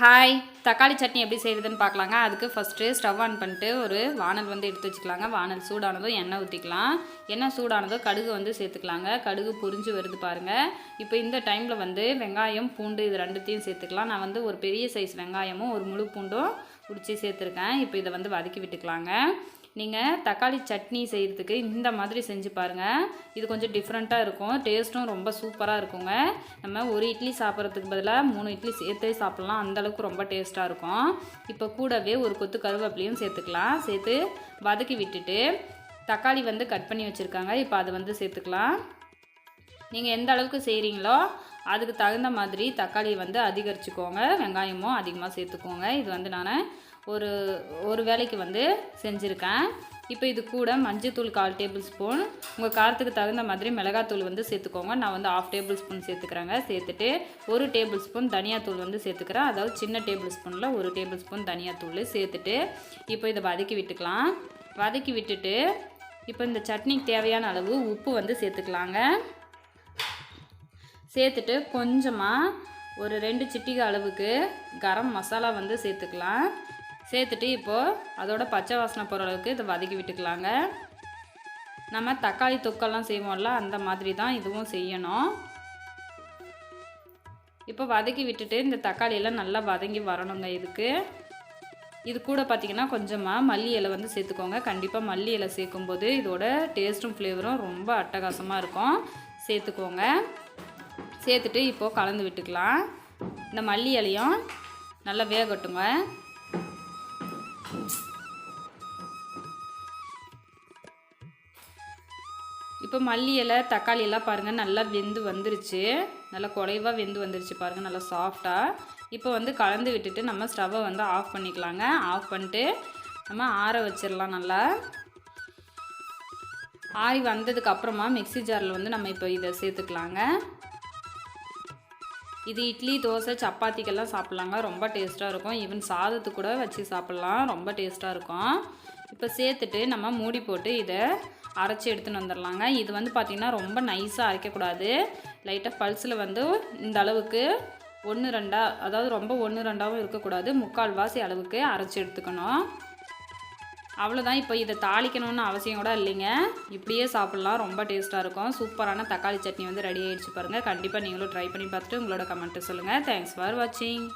Hi தக்காளி சட்னி எப்படி செய்கிறதுன்னு பார்க்கலாங்க. அதுக்கு ஃபஸ்ட்டு ஸ்டவ் ஆன் பண்ணிட்டு ஒரு வானல் வந்து எடுத்து வச்சுக்கலாங்க. வானல் சூடானதும் எண்ணெய் ஊற்றிக்கலாம் எண்ணெய் சூடானதும் கடுகு வந்து சேர்த்துக்கலாங்க. கடுகு பொரிஞ்சு வருது பாருங்கள் இப்போ இந்த டைமில் வந்து வெங்காயம் பூண்டு இது ரெண்டுத்தையும் சேர்த்துக்கலாம். நான் வந்து ஒரு பெரிய சைஸ் வெங்காயமும் ஒரு முழு பூண்டும் உடிச்சு சேர்த்துருக்கேன். இப்போ இதை வந்து வதக்கி விட்டுக்கலாங்க. நீங்கள் தக்காளி சட்னி செய்கிறதுக்கு இந்த மாதிரி செஞ்சு பாருங்கள் இது கொஞ்சம் டிஃப்ரெண்ட்டாக இருக்கும். டேஸ்ட்டும் ரொம்ப சூப்பராக இருக்குங்க. நம்ம ஒரு இட்லி சாப்பிட்றதுக்கு பதிலாக மூணு இட்லி சேர்த்தே சாப்பிட்லாம். அந்தளவுக்கு ரொம்ப டேஸ்ட்டாக இருக்கும். இப்போ கூடவே ஒரு கொத்து கருவேப்பிலையும் சேர்த்துக்கலாம். சேர்த்து வதக்கி விட்டுட்டு தக்காளி வந்து கட் பண்ணி வச்சுருக்காங்க. இப்போ அதை வந்து சேர்த்துக்கலாம். நீங்கள் எந்த அளவுக்கு செய்கிறீங்களோ அதுக்கு தகுந்த மாதிரி தக்காளி வந்து அதிகரிச்சுக்கோங்க வெங்காயமும் அதிகமாக சேர்த்துக்கோங்க. இது வந்து நான் ஒரு ஒரு வேலைக்கு வந்து செஞ்சுருக்கேன். இப்போ இது கூட மஞ்சத்தூள் கால் டேபிள் ஸ்பூன் உங்கள் காரத்துக்கு தகுந்த மாதிரி மிளகாத்தூள் வந்து சேர்த்துக்கோங்க. நான் வந்து ஆஃப் டேபிள் ஸ்பூன் சேர்த்துக்கிறேங்க. சேர்த்துட்டு ஒரு டேபிள் ஸ்பூன் தனியாத்தூள் வந்து சேர்த்துக்கிறேன். அதாவது சின்ன டேபிள் ஸ்பூனில் ஒரு டேபிள் ஸ்பூன் தனியாத்தூள் சேர்த்துட்டு இப்போ இதை வதக்கி விட்டுக்கலாம். வதக்கி விட்டுட்டு இப்போ இந்த சட்னிக்கு தேவையான அளவு உப்பு வந்து சேர்த்துக்கலாங்க. சேர்த்துட்டு கொஞ்சமாக ஒரு ரெண்டு சிட்டிகை அளவுக்கு கரம் மசாலா வந்து சேர்த்துக்கலாம். சேர்த்துட்டு இப்போது அதோட பச்சை வாசனை போகிற அளவுக்கு இதை வதக்கி விட்டுக்கலாங்க. நம்ம தக்காளி தொக்கெல்லாம் செய்வோம்ல அந்த மாதிரி தான் இதுவும் செய்யணும். இப்போ வதக்கி விட்டுட்டு இந்த தக்காளியெல்லாம் நல்லா வதங்கி வரணுங்க இதுக்கு. இது கூட பார்த்திங்கன்னா கொஞ்சமாக மல்லி இலை வந்து சேர்த்துக்கோங்க. கண்டிப்பாக மல்லி இலை சேர்க்கும்போது இதோட டேஸ்ட்டும் ஃப்ளேவரும் ரொம்ப அட்டகாசமாக இருக்கும். சேர்த்துக்கோங்க. சேர்த்துட்டு இப்போது கலந்து விட்டுக்கலாம். இந்த மல்லி இலையும் நல்லா வேகட்டுங்க. இப்போ மல்லி இலை தக்காளி எல்லாம் பாருங்கள் நல்லா வெந்து வந்துருச்சு. நல்லா குறைவாக வெந்து வந்துருச்சு பாருங்கள் நல்லா சாஃப்டாக இப்போ வந்து கலந்து விட்டுட்டு நம்ம ஸ்டவ்வை வந்து ஆஃப் பண்ணிக்கலாங்க. ஆஃப் பண்ணிட்டு நம்ம ஆற வச்சிடலாம் நல்லா. ஆறி வந்ததுக்கு அப்புறமா மிக்ஸி ஜாரில் வந்து நம்ம இப்போ இதை சேர்த்துக்கலாங்க. இது இட்லி தோசை சப்பாத்திக்கெல்லாம் சாப்பிட்லாங்க. ரொம்ப டேஸ்ட்டாக இருக்கும். ஈவன் சாதத்துக்கு கூட வச்சு சாப்பிட்லாம். ரொம்ப டேஸ்ட்டாக இருக்கும். இப்போ சேர்த்துட்டு நம்ம மூடி போட்டு இதை அரைச்சி எடுத்துன்னு வந்துடலாங்க. இது வந்து பார்த்திங்கன்னா ரொம்ப நைஸாக அரைக்கக்கூடாது. லைட்டாக பல்ஸில் வந்து இந்த அளவுக்கு ஒன்று ரெண்டாக அதாவது ரொம்ப ஒன்று ரெண்டாகவும் இருக்கக்கூடாது. முக்கால் வாசி அளவுக்கு அரைச்சி எடுத்துக்கணும். அவ்வளோதான் இப்போ இதை தாளிக்கணும்னு அவசியம் கூட இல்லைங்க. இப்படியே சாப்பிட்லாம். ரொம்ப டேஸ்ட்டாக இருக்கும். சூப்பரான தக்காளி சட்னி வந்து ரெடி ஆகிடுச்சு பாருங்கள் கண்டிப்பாக நீங்களும் ட்ரை பண்ணி பார்த்துட்டு உங்களோட கமெண்ட்டு சொல்லுங்கள் தேங்க்ஸ் ஃபார் வாட்சிங்